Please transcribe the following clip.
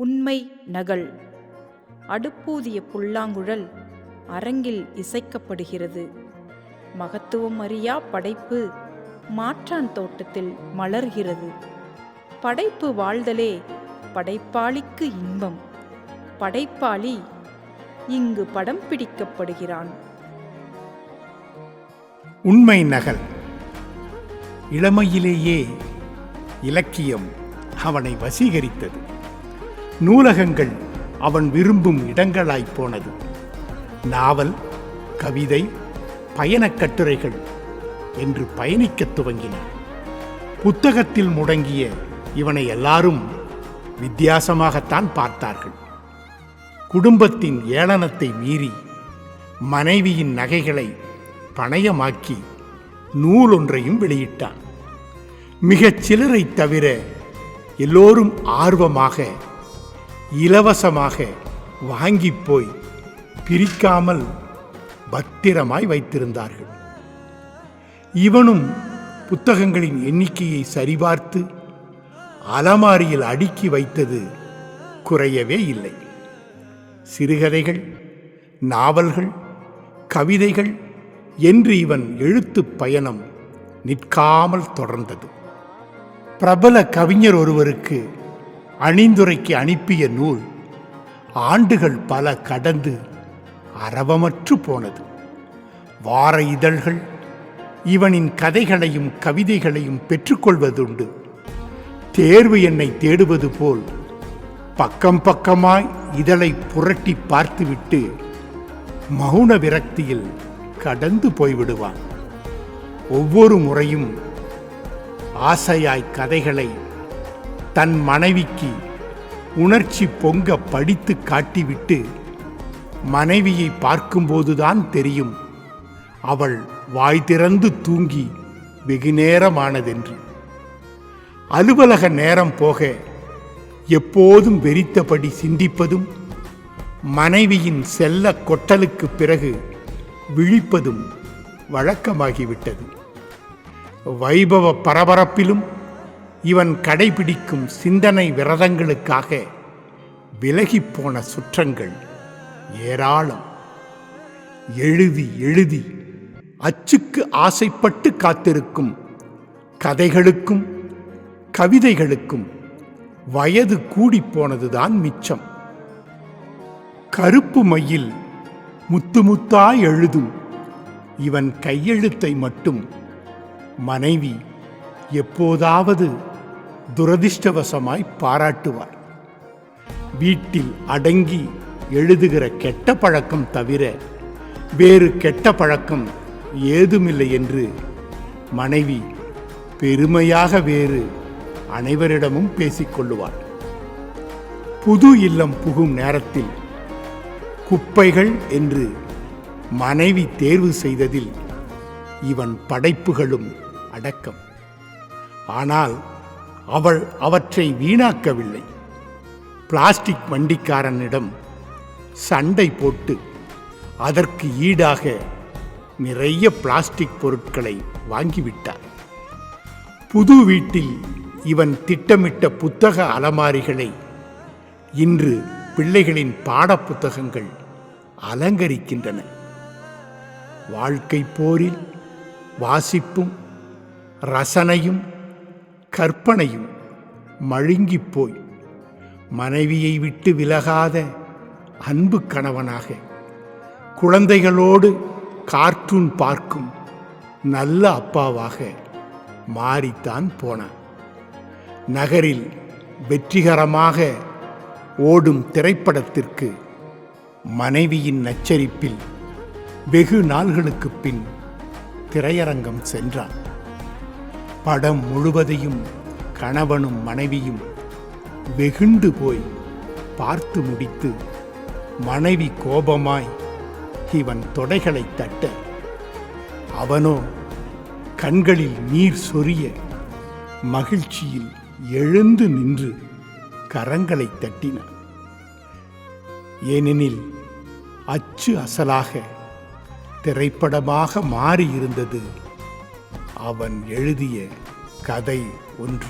உண்மை நகல். அடுப்பூதிய புல்லாங்குழல் அரங்கில் இசைக்கப்படுகிறது. மகத்துவம் அறியா படைப்பு மாற்றான் தோட்டத்தில் மலர்கிறது. படைப்பு வாழ்தலே படைப்பாளிக்கு இன்பம். படைப்பாளி இங்கு படம் பிடிக்கப்படுகிறான். உண்மை நகல். இளமையிலேயே இலக்கியம் அவனை வசீகரித்தது. நூலகங்கள் அவன் விரும்பும் இடங்களாய் போனது. நாவல் கவிதை பயணக் கட்டுரைகள் என்று பயணிக்கத் துவங்கினான் புத்தகத்தில் முடங்கிய இவனை எல்லாரும் வித்தியாசமாகத்தான் பார்த்தார்கள். குடும்பத்தின் ஏளனத்தை மீறி மனைவியின் நகைகளை பணயமாக்கி நூல் ஒன்றையும் வெளியிட்டான். மிகச் சிலரைத் தவிர எல்லோரும் ஆர்வமாக இலவசமாக வாங்கி போய் பிரிக்காமல் பத்திரமாய் வைத்திருந்தார்கள். இவனும் புத்தகங்களின் எண்ணிக்கையை சரிபார்த்து அலமாரியில் அடுக்கி வைத்தது குறையவே இல்லை. சிறுகதைகள் நாவல்கள் கவிதைகள் என்று இவன் எழுத்துப் பயணம் நிற்காமல் தொடர்ந்தது. பிரபல கவிஞர் ஒருவருக்கு அணிந்துரைக்கு அனுப்பிய நூல் ஆண்டுகள் பல கடந்து அரவமற்று போனது. வார இதழ்கள் இவனின் கதைகளையும் கவிதைகளையும் பெற்றுக்கொள்வதுண்டு. தேர்வு என்னை தேடுவது போல் பக்கம் பக்கமாய் இதழை புரட்டி பார்த்துவிட்டு மௌன விரக்தியில் கடந்து போய்விடுவான். ஒவ்வொரு முறையும் ஆசையாய் கதைகளை தன் மனைவிக்கு உணர்ச்சி பொங்க படித்து காட்டிவிட்டு மனைவியை பார்க்கும்போதுதான் தெரியும். அவள் வாய் திறந்து தூங்கி வெகு நேரமானதென்று. அலுவலக நேரம் போக எப்போதும் வெறித்தபடி சிந்திப்பதும் மனைவியின் செல்ல கொட்டலுக்கு பிறகு விழிப்பதும் வழக்கமாகிவிட்டது. வைபவ பரபரப்பிலும் இவன் கடைபிடிக்கும் சிந்தனை விரதங்களுக்காக விலகிப்போன சுற்றங்கள் ஏராளம். எழுதி எழுதி அச்சுக்கு ஆசைப்பட்டு காத்திருக்கும் கதைகளுக்கும் கவிதைகளுக்கும் வயது கூடிப்போனதுதான் மிச்சம். கருப்பு மையில் முத்து முத்தாய் எழுதும் இவன் கையெழுத்தை மட்டும் மனைவி எப்போதாவது துரதிர்ஷ்டவசமாய் பாராட்டுவார். வீட்டில் அடங்கி எழுதுகிற கெட்ட பழக்கம் தவிர வேறு கெட்ட பழக்கம் ஏதுமில்லை என்று மனைவி பெருமையாக வேறு அனைவரிடமும் பேசிக்கொள்ளுவார் புது இல்லம் புகும் நேரத்தில் குப்பைகள் என்று மனைவி தேர்வு செய்ததில் இவன் படைப்புகளும் அடக்கம். ஆனால் அவள் அவற்றை வீணாக்கவில்லை. பிளாஸ்டிக் வண்டிக்காரனிடம் சண்டை போட்டு அதற்கு ஈடாக நிறைய பிளாஸ்டிக் பொருட்களை வாங்கிவிட்டார் புது வீட்டில் இவன் திட்டமிட்ட புத்தக அலமாரிகளை இன்று பிள்ளைகளின் பாடப்புத்தகங்கள் அலங்கரிக்கின்றன. வாழ்க்கை போரில் வாசிப்பும் ரசனையும் கற்பனையும் மழுங்கிப் போய் மனைவியை விட்டு விலகாத அன்பு கணவனாக குழந்தைகளோடு கார்ட்டூன் பார்க்கும் நல்ல அப்பாவாக மாறித்தான் போனான். நகரில் வெற்றிகரமாக ஓடும் திரைப்படத்திற்கு மனைவியின் நச்சரிப்பில் வெகு நாள்களுக்கு பின் திரையரங்கம் சென்றான். படம் முழுவதையும் கணவனும் மனைவியும் வெகுண்டு போய் பார்த்து முடித்து மனைவி கோபமாய் இவன் தொடைகளை தட்ட அவனோ கண்களில் நீர் சொரிய மகிழ்ச்சியில் எழுந்து நின்று கரங்களை தட்டினான். ஏனெனில் அச்சு அசலாக திரைப்படமாக மாறியிருந்தது அவன் எழுதிய கதை ஒன்று.